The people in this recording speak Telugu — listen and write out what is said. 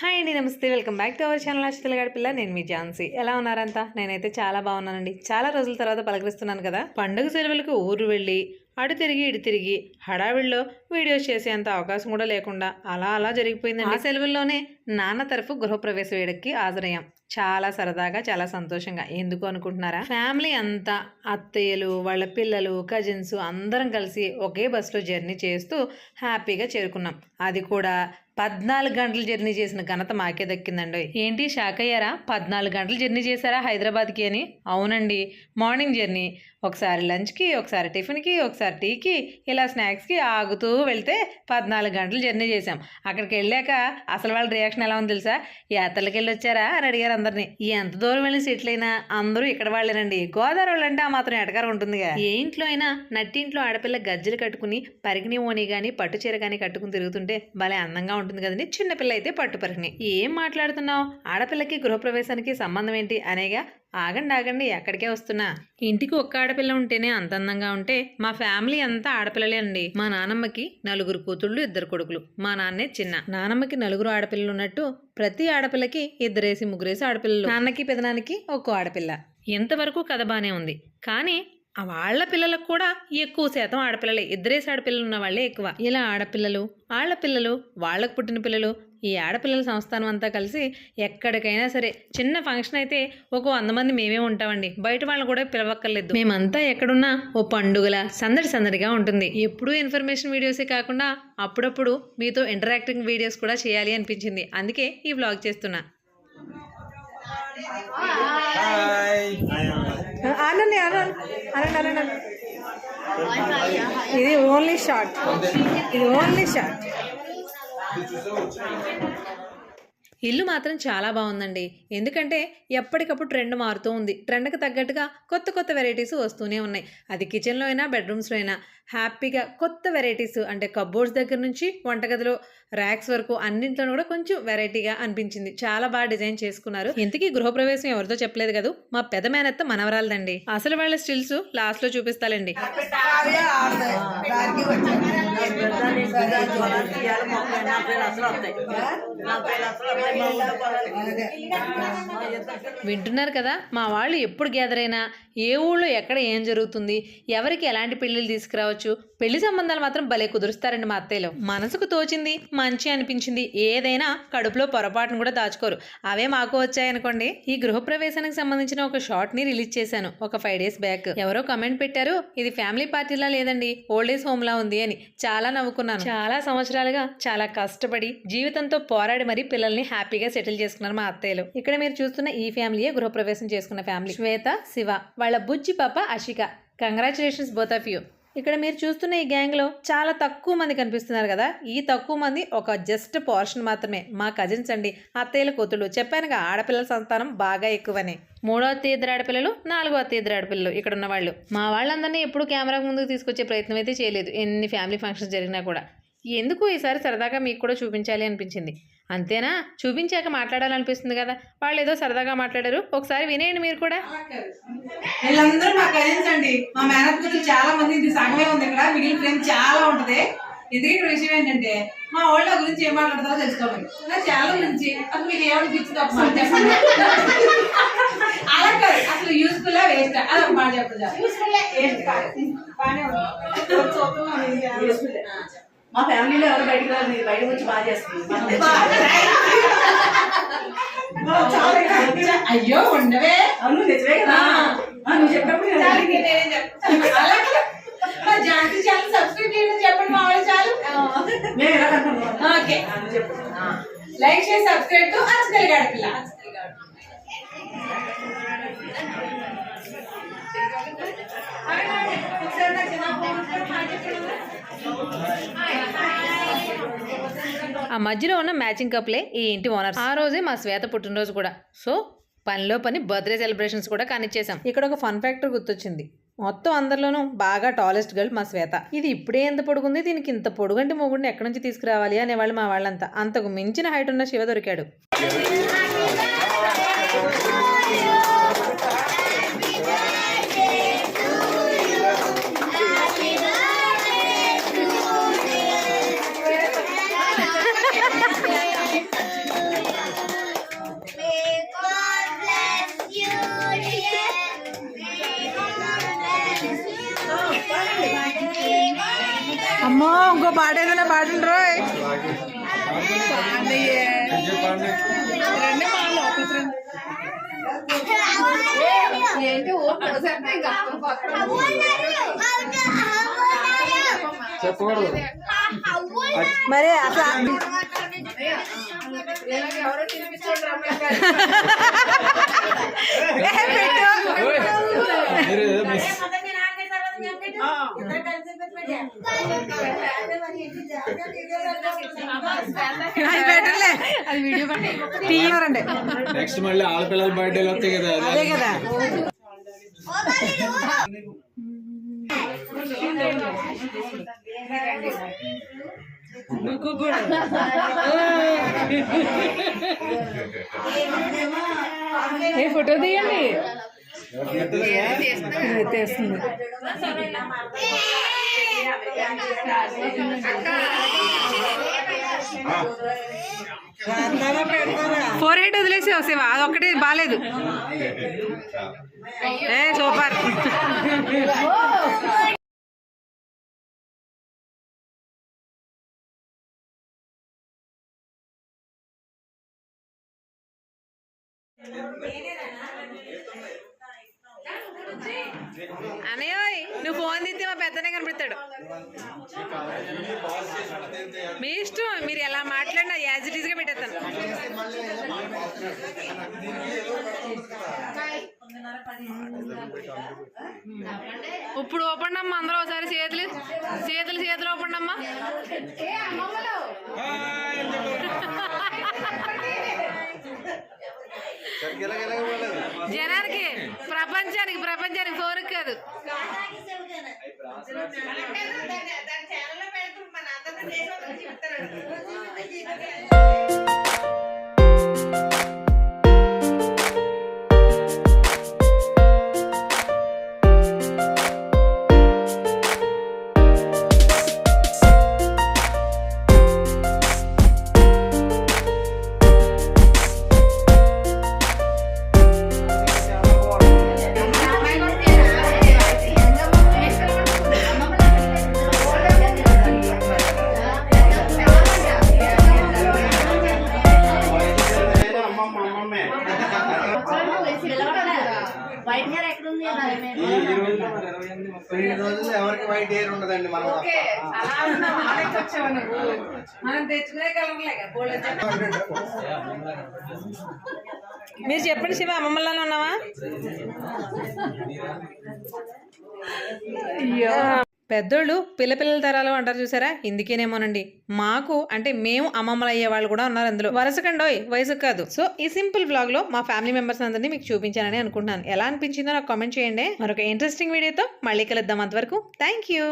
హాయ్ అండి నమస్తే. Welcome back to our channel అక్షతల గడిపిల్ల నేను మీ ఝాన్సీ. ఎలా ఉన్నారంతా? నేనైతే చాలా బాగున్నానండి. చాలా రోజుల తర్వాత పలకరిస్తున్నాను కదా. పండుగ సెలవులకు ఊరు వెళ్ళి అటు తిరిగి ఇటు తిరిగి హడావిడిలో వీడియోస్ చేసేంత అవకాశం కూడా లేకుండా అలా అలా జరిగిపోయిందండి. ఆ సెలవుల్లోనే నాన్న తరఫు గృహప్రవేశ వేడుకకి హాజరయ్యాం. చాలా సరదాగా చాలా సంతోషంగా. ఎందుకు అనుకుంటున్నారా? ఫ్యామిలీ అంతా అత్తయ్యలు వాళ్ళ పిల్లలు కజిన్స్ అందరం కలిసి ఒకే బస్సులో జర్నీ చేస్తూ హ్యాపీగా చేరుకున్నాం. అది కూడా పద్నాలుగు గంటలు జర్నీ చేసిన ఘనత మాకే దక్కిందండి. ఏంటి షాక్ అయ్యారా? పద్నాలుగు గంటలు జర్నీ చేశారా హైదరాబాద్కి అని? అవునండి మార్నింగ్ జర్నీ. ఒకసారి లంచ్కి ఒకసారి టిఫిన్కి ఒకసారి థర్టీకి ఇలా స్నాక్స్కి ఆగుతూ వెళ్తే పద్నాలుగు గంటలు జర్నీ చేసాం అక్కడికి వెళ్ళాక అసలు వాళ్ళ రియాక్షన్ ఎలా ఉంది తెలుసా? యాత్రలకు వెళ్ళి వచ్చారా? అని అడిగారు అందరినీ. ఎంత దూరం వెళ్ళి సెటిల్ అయినా అందరూ ఇక్కడ వాళ్ళేనండి. గోదావరి వాళ్ళు అంటే ఆ మాత్రం ఎటకారం ఉంటుందిగా. ఏ ఇంట్లో అయినా నట్టింట్లో ఆడపిల్ల గజ్జలు కట్టుకుని పరిగిణి ఓని కానీ పట్టు చీర కానీ కట్టుకుని తిరుగుతుంటే భలే అందంగా ఉంటుంది కదండి. చిన్నపిల్ల అయితే పట్టు పరిగిణి. ఏం మాట్లాడుతున్నావు? ఆడపిల్లకి గృహప్రవేశానికి సంబంధం ఏంటి అనేగా ఆగండి ఆగండి ఎక్కడికే వస్తున్నా? ఇంటికి ఒక్క ఆడపిల్ల ఉంటేనే అంత అందంగా ఉంటే మా ఫ్యామిలీ అంతా ఆడపిల్లలే అండి. మా నానమ్మకి నలుగురు కూతుళ్ళు ఇద్దరు కొడుకులు. మా నాన్నే చిన్న. నానమ్మకి నలుగురు ఆడపిల్లలు ఉన్నట్టు ప్రతి ఆడపిల్లకి ఇద్దరేసి ముగ్గురేసి ఆడపిల్లలు. నాన్నకి పెదనానికి ఒక్కో ఆడపిల్ల. ఇంతవరకు కథ బానే ఉంది. కానీ వాళ్ళ పిల్లలకు కూడా ఎక్కువ శాతం ఆడపిల్లలే. ఇద్దరేసి ఆడపిల్లలు ఉన్న వాళ్ళే ఎక్కువ. ఇలా ఆడపిల్లలు వాళ్ళ పిల్లలు వాళ్ళకు పుట్టిన పిల్లలు ఈ ఆడపిల్లల సంస్థానం అంతా కలిసి ఎక్కడికైనా సరే చిన్న ఫంక్షన్ అయితే ఒక వంద మంది మేమే ఉంటామండి. బయట వాళ్ళని కూడా పిలవక్కర్లేదు. మేమంతా ఎక్కడున్నా ఓ పండుగల సందడి సందడిగా ఉంటుంది. ఎప్పుడూ ఇన్ఫర్మేషన్ వీడియోసే కాకుండా అప్పుడప్పుడు మీతో ఇంటరాక్టింగ్ వీడియోస్ కూడా చేయాలి అనిపించింది. అందుకే ఈ వ్లాగ్ చేస్తున్నా. హాయ్ ఆనండి ఆనండి ఆనండి ఆనండి. ఇది ఓన్లీ షార్ట్ ఇది ఓన్లీ షార్ట్ ఇల్లు మాత్రం చాలా బాగుందండి ఎందుకంటే ఎప్పటికప్పుడు ట్రెండ్ మారుతూ ఉంది ట్రెండ్కి తగ్గట్టుగా కొత్త కొత్త వెరైటీస్ వస్తూనే ఉన్నాయి అది కిచెన్లో అయినా బెడ్రూమ్స్లో అయినా హ్యాపీగా కొత్త వెరైటీస్ అంటే కబోర్డ్స్ దగ్గర నుంచి వంటగదిలో ర్యాక్స్ వరకు అన్నింటిలో కూడా కొంచెం వెరైటీగా అనిపించింది చాలా బాగా డిజైన్ చేసుకున్నారు ఇంతకీ గృహప్రవేశం ఎవరితో చెప్పలేదు కదా మా పెద్ద మేనత్త మనవరాలదండి అసలు వాళ్ళ స్టిల్స్ లాస్ట్లో చూపిస్తాలండి వింటున్నారు కదా మా వాళ్ళు ఎప్పుడు గ్యాదర్ అయినా ఏ ఊళ్ళో ఎక్కడ ఏం జరుగుతుంది ఎవరికి ఎలాంటి పెళ్ళిళ్ళు తీసుకురావచ్చు పెళ్ళి సంబంధాలు మాత్రం భలే కుదురుస్తారండి మా అత్తయ్యలో. మనసుకు తోచింది మంచి అనిపించింది ఏదైనా కడుపులో పొరపాటును కూడా దాచుకోరు. అవే మాకు వచ్చాయనుకోండి. ఈ గృహప్రవేశానికి సంబంధించిన ఒక షార్ట్ని రిలీజ్ చేశాను ఒక ఫైవ్ డేస్ బ్యాక్ ఎవరో కమెంట్ పెట్టారు ఇది ఫ్యామిలీ పార్టీలా లేదండి ఓల్డ్ ఏజ్ హోమ్ లా ఉంది అని. చాలా నవ్వుకున్నాను. చాలా సంవత్సరాలుగా చాలా కష్టపడి జీవితంతో పోరాడి మరీ పిల్లల్ని హ్యాపీగా సెటిల్ చేసుకున్నారు మా అత్తయ్యలు. ఇక్కడ మీరు చూస్తున్న ఈ ఫ్యామిలీయే గృహప్రవేశం చేసుకున్న ఫ్యామిలీ. శ్వేత శివ వాళ్ళ బుజ్జి పాప Ashika. Congratulations both of you ఇక్కడ మీరు చూస్తున్న ఈ గ్యాంగ్లో చాలా తక్కువ మంది కనిపిస్తున్నారు కదా. ఈ తక్కువ మంది ఒక జస్ట్ పోర్షన్ మాత్రమే. మా కజిన్స్ అండి. అత్తయ్యల కూతుళ్ళు. చెప్పానుగా ఆడపిల్లల సంతానం బాగా ఎక్కువని. మూడో అత్తయ్య ఇద్దరు ఆడపిల్లలు నాలుగో అత్తయ్య ఇద్దరు ఆడపిల్లలు ఇక్కడ ఉన్న వాళ్ళు. మా వాళ్ళందరినీ ఎప్పుడు కెమెరా ముందుకు తీసుకొచ్చే ప్రయత్నం అయితే చేయలేదు. ఎన్ని ఫ్యామిలీ ఫంక్షన్స్ జరిగినా కూడా. ఎందుకు ఈసారి సరదాగా మీకు కూడా చూపించాలి అనిపించింది. అంతేనా? చూపించాక మాట్లాడాలనిపిస్తుంది కదా. వాళ్ళు ఏదో సరదాగా మాట్లాడారు. ఒకసారి వినేయండి మీరు కూడా. వీళ్ళందరూ మా కజిన్స్ అండి. మా మేనత్ గురించి చాలా మంది ఇది సగమే ఉంది ఇక్కడ. మిగిలిన ఫ్రెండ్స్ చాలా ఉంటది. ఎందుకు ఇక్కడ విషయం ఏంటంటే మా వాళ్ళ గురించి ఏం మాట్లాడతారో తెలుసుకోవాలి నా చాలా గురించి అసలు మీకు ఏమనిపించింది ఒక మాట చెప్పండి. అలా కాదు. అసలు యూస్ఫుల్ వేస్ట్ అది ఒక మాట చెప్పండి. వేస్ట్ కాదు. బాగానే ఉంది. మా ఫ్యామిలీలో ఎవరు బయటకు రాదు మీరు బయట వచ్చి బాగా చేస్తుంది అయ్యో ఉండవే. అవును నిజమే కదా. నువ్వు చెప్పినప్పుడు జాన్సీ ఛానల్ సబ్స్క్రైబ్ చేయడం చెప్పండి మా వాళ్ళు చాలు. మేము ఎలా కనుక్కున్నాం? ఓకే. చెప్పు. లైక్ చేసి సబ్స్క్రైబ్ టు అచ్చతల్లి గాడిపిల్ల ఆ మధ్యలో ఉన్న మ్యాచింగ్ కప్లే ఈ ఇంటి ఓనర్ ఆ రోజే మా శ్వేత పుట్టినరోజు కూడా. సో పనిలో పని బర్త్డే సెలబ్రేషన్స్ కూడా కానిచ్చేసాం ఇక్కడ ఒక ఫన్ ఫ్యాక్టర్ గుర్తొచ్చింది. మొత్తం అందరిలోనూ బాగా టాలెస్ట్ గర్ల్ మా శ్వేత. ఇది ఇప్పుడే ఎంత పొడుగుంది దీనికి ఇంత పొడుగంటి మొగుడిని ఎక్కడి నుంచి తీసుకురావాలి అనేవాళ్ళు మా వాళ్ళంతా. అంతకు మించిన హైట్ ఉన్న శివ దొరికాడు. అమ్మో ఇంకో పాట ఏదైనా పాడండి రోయ్. చెప్పకూడదు. మరి అసలు ఏ, పెట్టు. మీరు ఏదో మిస్ అది పెట్టలే అది వీడియో తీయరండి నెక్స్ట్ మళ్ళీ ఆడపిల్లల బర్త్డేలు వస్తాయి కదా అదే కదా. ఏ ఫోటో తీయండి. తీస్తుంది ఫోర్ ఎయిట్ వదిలేసి వసేవా అది ఒకటి బాగాలేదు ఏ సూపర్. అనయ్యోయ్ నువ్వు ఫోన్ తీస్తే మా పెద్దనే కనిపెడతాడు. మీ ఇష్టం మీరు ఎలా మాట్లాడినా యాజ్ ఇట్ ఈస్గా పెట్టేస్తాను. ఇప్పుడు ఓపెన్ అమ్మా అందరూ ఒకసారి చేతులు చేతులు చేతులు ఓపెన్ అమ్మా. జనానికి ప్రపంచానికి ప్రపంచానికి ఫోన్ ఈ రోజుల్లో ఎవరికి వైట్ హెయిర్ ఉండదండి మనం మనం తెచ్చుకునే కలర్లే మీరు చెప్పండి శివ అమ్మమ్మలానే ఉన్నావా? పెద్దోళ్ళు పిల్ల పిల్లల తరాలు అంటారు చూసారా? ఇందుకేనేమోనండి. మాకు అంటే మేము అమ్మమ్మలు అయ్యే వాళ్ళు కూడా ఉన్నారు అందులో. వరుసకండోయ్ వయసు కాదు. సో ఈ సింపుల్ బ్లాగ్లో మా ఫ్యామిలీ మెంబర్స్ అందరినీ మీకు చూపించానని అనుకుంటున్నాను. ఎలా అనిపించిందో నాకు కామెంట్ చేయండి. మరొక ఇంట్రెస్టింగ్ వీడియోతో మళ్ళీ కలుద్దాం అంతవరకు. Thank you